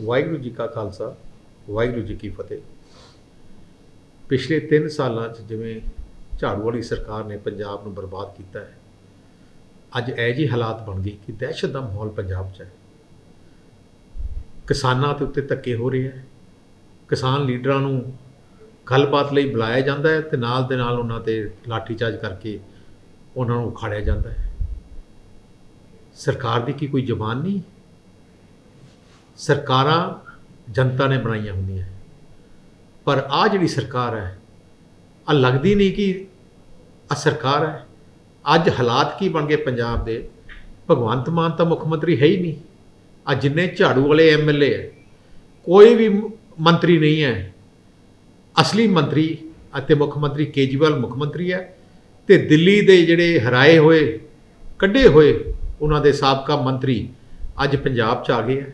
ਵਾਹਿਗੁਰੂ ਜੀ ਕਾ ਖਾਲਸਾ, ਵਾਹਿਗੁਰੂ ਜੀ ਕੀ ਫਤਿਹ। ਪਿਛਲੇ 3 ਸਾਲਾਂ 'ਚ ਜਿਵੇਂ ਝਾੜੂ ਵਾਲੀ ਸਰਕਾਰ ਨੇ ਪੰਜਾਬ ਨੂੰ ਬਰਬਾਦ ਕੀਤਾ ਹੈ, ਅੱਜ ਇਹ ਜਿਹੇ ਹਾਲਾਤ ਬਣ ਗਏ ਕਿ ਦਹਿਸ਼ਤ ਦਾ ਮਾਹੌਲ ਪੰਜਾਬ 'ਚ ਹੈ। ਕਿਸਾਨਾਂ ਦੇ ਉੱਤੇ ਧੱਕੇ ਹੋ ਰਹੇ ਹੈ। ਕਿਸਾਨ ਲੀਡਰਾਂ ਨੂੰ ਗੱਲਬਾਤ ਲਈ ਬੁਲਾਇਆ ਜਾਂਦਾ ਹੈ ਤੇ ਨਾਲ ਦੇ ਨਾਲ ਉਹਨਾਂ ਤੇ ਲਾਠੀਚਾਰਜ ਕਰਕੇ ਉਹਨਾਂ ਨੂੰ ਉਖਾੜਿਆ ਜਾਂਦਾ ਹੈ। ਸਰਕਾਰ ਦੀ ਕੀ ਕੋਈ ਜ਼ਬਾਨ ਨਹੀਂ? ਸਰਕਾਰਾਂ ਜਨਤਾ ਨੇ ਬਣਾਈਆਂ ਹੁੰਦੀਆਂ ਪਰ ਆ ਜਿਹੜੀ ਸਰਕਾਰ ਹੈ, ਆ ਲੱਗਦੀ ਨਹੀਂ ਕਿ ਆ ਸਰਕਾਰ ਹੈ। ਅੱਜ ਹਾਲਾਤ ਕੀ ਬਣ ਗਏ ਪੰਜਾਬ ਦੇ? ਭਗਵੰਤ ਮਾਨ ਤਾਂ ਮੁੱਖ ਮੰਤਰੀ ਹੈ ਹੀ ਨਹੀਂ। ਆ ਜਿੰਨੇ ਝਾੜੂ ਵਾਲੇ ਐਮਐਲਏ ਹੈ, ਕੋਈ ਵੀ ਮੰਤਰੀ ਨਹੀਂ ਹੈ। ਅਸਲੀ ਮੰਤਰੀ ਅਤੇ ਮੁੱਖ ਮੰਤਰੀ ਕੇਜਰੀਵਾਲ ਮੁੱਖ ਮੰਤਰੀ ਹੈ ਤੇ ਦਿੱਲੀ ਦੇ ਜਿਹੜੇ ਹਰਾਏ ਹੋਏ, ਕੱਢੇ ਹੋਏ ਉਹਨਾਂ ਦੇ ਸਾਬਕਾ ਮੰਤਰੀ ਅੱਜ ਪੰਜਾਬ 'ਚ ਆ ਗਏ ਹੈ।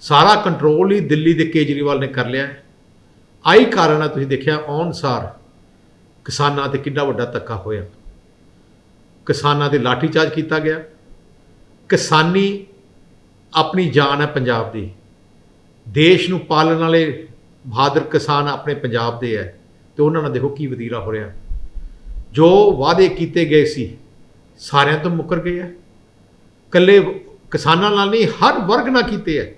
ਸਾਰਾ ਕੰਟਰੋਲ ਹੀ ਦਿੱਲੀ ਦੇ ਕੇਜਰੀਵਾਲ ਨੇ ਕਰ ਲਿਆ ਆਈ ਕਾਰਨ ਹੈ ਤੁਸੀਂ ਦੇਖਿਆ ਅਨੁਸਾਰ ਕਿਸਾਨਾਂ ਤੇ ਕਿੰਨਾ ਵੱਡਾ ਧੱਕਾ ਹੋਇਆ। ਕਿਸਾਨਾਂ ਦੇ ਲਾਠੀਚਾਰਜ ਕੀਤਾ ਗਿਆ। ਕਿਸਾਨੀ ਆਪਣੀ ਜਾਨ ਹੈ ਪੰਜਾਬ ਦੀ। ਦੇਸ਼ ਨੂੰ ਪਾਲਣ ਵਾਲੇ ਬਹਾਦਰ ਕਿਸਾਨ ਆਪਣੇ ਪੰਜਾਬ ਦੇ ਹੈ ਤੇ ਉਹਨਾਂ ਨਾਲ ਦੇਖੋ ਕੀ ਵਤੀਰਾ ਹੋ ਰਿਹਾ। ਜੋ ਵਾਅਦੇ ਕੀਤੇ ਗਏ ਸੀ, ਸਾਰਿਆਂ ਤੋਂ ਮੁੱਕਰ ਗਏ ਹੈ। ਕੱਲੇ ਕਿਸਾਨਾਂ ਨਾਲ ਨਹੀਂ, ਹਰ ਵਰਗ ਨਾਲ ਕੀਤੇ ਹੈ।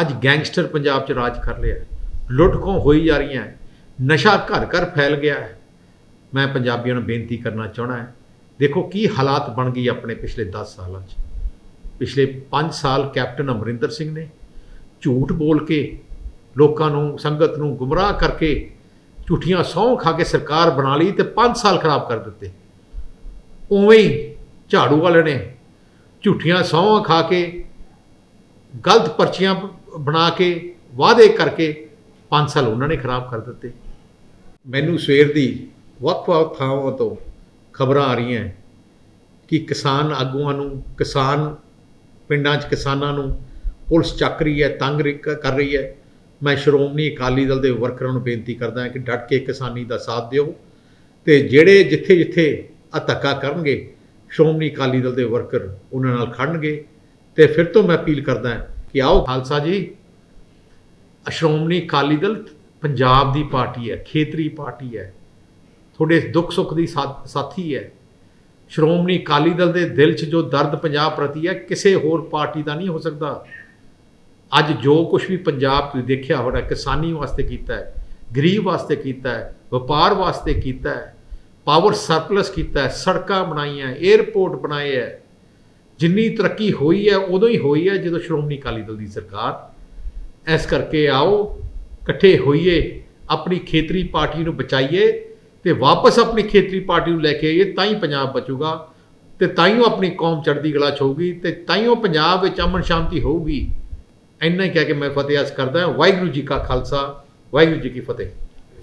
ਅੱਜ ਗੈਂਗਸਟਰ ਪੰਜਾਬ 'ਚ ਰਾਜ ਕਰ ਲਿਆ ਹੈ। ਲੁੱਟ ਖੋਹ ਹੋਈ ਜਾ ਰਹੀਆਂ ਹੈ। ਨਸ਼ਾ ਘਰ ਘਰ ਫੈਲ ਗਿਆ ਹੈ। ਮੈਂ ਪੰਜਾਬੀਆਂ ਨੂੰ ਬੇਨਤੀ ਕਰਨਾ ਚਾਹਣਾ ਹੈ, ਦੇਖੋ ਕੀ ਹਾਲਾਤ ਬਣ ਗਈ ਆਪਣੇ ਪਿਛਲੇ 10 ਸਾਲਾਂ 'ਚ। ਪਿਛਲੇ 5 ਸਾਲ ਕੈਪਟਨ ਅਮਰਿੰਦਰ ਸਿੰਘ ਨੇ ਝੂਠ ਬੋਲ ਕੇ ਲੋਕਾਂ ਨੂੰ, ਸੰਗਤ ਨੂੰ ਗੁੰਮਰਾਹ ਕਰਕੇ ਝੂਠੀਆਂ ਸਹੁੰ ਖਾ ਕੇ ਸਰਕਾਰ ਬਣਾ ਲਈ ਤੇ 5 ਸਾਲ ਖਰਾਬ ਕਰ ਦਿੱਤੇ। ਉਵੇਂ ਹੀ ਝਾੜੂ ਵਾਲੇ ਨੇ ਝੂਠੀਆਂ ਸਹੁੰ ਖਾ ਕੇ ਗਲਤ ਪਰਚੀਆਂ ਬਣਾ ਕੇ, ਵਾਅਦੇ ਕਰਕੇ 5 ਸਾਲ ਉਹਨਾਂ ਨੇ ਖਰਾਬ ਕਰ ਦਿੱਤੇ। ਮੈਨੂੰ ਸਵੇਰ ਦੀ ਵੱਖ-ਵੱਖ ਥਾਵਾਂ ਤੋਂ ਖਬਰਾਂ ਆ ਰਹੀਆਂ ਕਿ ਕਿਸਾਨ ਆਗੂਆਂ ਨੂੰ, ਕਿਸਾਨ ਪਿੰਡਾਂ 'ਚ ਕਿਸਾਨਾਂ ਨੂੰ ਪੁਲਿਸ ਚੱਕ ਰਹੀ ਹੈ, ਤੰਗ ਕਰ ਰਹੀ ਹੈ। ਮੈਂ ਸ਼੍ਰੋਮਣੀ ਅਕਾਲੀ ਦਲ ਦੇ ਵਰਕਰਾਂ ਨੂੰ ਬੇਨਤੀ ਕਰਦਾ ਹਾਂ ਕਿ ਡਟ ਕੇ ਕਿਸਾਨੀ ਦਾ ਸਾਥ ਦਿਓ ਤੇ ਜਿਹੜੇ ਜਿੱਥੇ ਜਿੱਥੇ ਆ ਧੱਕਾ ਕਰਨਗੇ, ਸ਼੍ਰੋਮਣੀ ਅਕਾਲੀ ਦਲ ਦੇ ਵਰਕਰ ਉਹਨਾਂ ਨਾਲ ਖੜਨਗੇ। ਤੇ ਫਿਰ ਤੋਂ ਮੈਂ ਅਪੀਲ ਕਰਦਾ ਹਾਂ ਕਿ ਆਓ, ਖਾਲਸਾ ਜੀ, ਸ਼੍ਰੋਮਣੀ ਅਕਾਲੀ ਦਲ ਪੰਜਾਬ ਦੀ ਪਾਰਟੀ ਹੈ, ਖੇਤਰੀ ਪਾਰਟੀ ਹੈ, ਤੁਹਾਡੇ ਦੁੱਖ ਸੁੱਖ ਦੀ ਸਾ- ਸਾਥੀ ਹੈ। ਸ਼੍ਰੋਮਣੀ ਅਕਾਲੀ ਦਲ ਦੇ ਦਿਲ 'ਚ ਜੋ ਦਰਦ ਪੰਜਾਬ ਪ੍ਰਤੀ ਹੈ, ਕਿਸੇ ਹੋਰ ਪਾਰਟੀ ਦਾ ਨਹੀਂ ਹੋ ਸਕਦਾ। ਅੱਜ ਜੋ ਕੁਝ ਵੀ ਪੰਜਾਬ ਤੁਸੀਂ ਦੇਖਿਆ ਹੋਣਾ, ਕਿਸਾਨੀ ਵਾਸਤੇ ਕੀਤਾ ਹੈ, ਗਰੀਬ ਵਾਸਤੇ ਕੀਤਾ ਹੈ, ਵਪਾਰ ਵਾਸਤੇ ਕੀਤਾ ਹੈ, ਪਾਵਰ ਸਰਪਲਸ ਕੀਤਾ ਹੈ, ਸੜਕਾਂ ਬਣਾਈਆਂ 에ਅਰਪੋਰਟ ਬਣਾਏ ਹੈ ਜਿੰਨੀ ਤਰੱਕੀ ਹੋਈ ਹੈ, ਉਦੋਂ ਹੀ ਹੋਈ ਹੈ ਜਦੋਂ ਸ਼੍ਰੋਮਣੀ ਅਕਾਲੀ ਦਲ ਦੀ ਸਰਕਾਰ। ਇਸ ਕਰਕੇ ਆਓ, ਇਕੱਠੇ ਹੋਈਏ, ਆਪਣੀ ਖੇਤਰੀ ਪਾਰਟੀ ਨੂੰ ਬਚਾਈਏ ਤੇ ਵਾਪਸ ਆਪਣੀ ਖੇਤਰੀ ਪਾਰਟੀ ਨੂੰ ਲੈ ਕੇ ਆਈਏ, ਤਾਂ ਹੀ ਪੰਜਾਬ ਬਚੂਗਾ ਤੇ ਤਾਂ ਹੀ ਉਹ ਆਪਣੀ ਕੌਮ ਚੜ੍ਹਦੀ ਗਲਾ 'ਚ ਹੋਊਗੀ ਤੇ ਤਾਂ ਹੀ ਉਹ ਪੰਜਾਬ ਵਿੱਚ ਅਮਨ ਸ਼ਾਂਤੀ ਹੋਊਗੀ। ਇੰਨਾ ਹੀ ਕਹਿ ਕੇ ਮੈਂ ਫਤਿਹ ਅਸ ਕਰਦਾ ਵਾਹਿਗੁਰੂ ਜੀ ਕਾ ਖਾਲਸਾ, ਵਾਹਿਗੁਰੂ ਜੀ ਕੀ ਫਤਿਹ।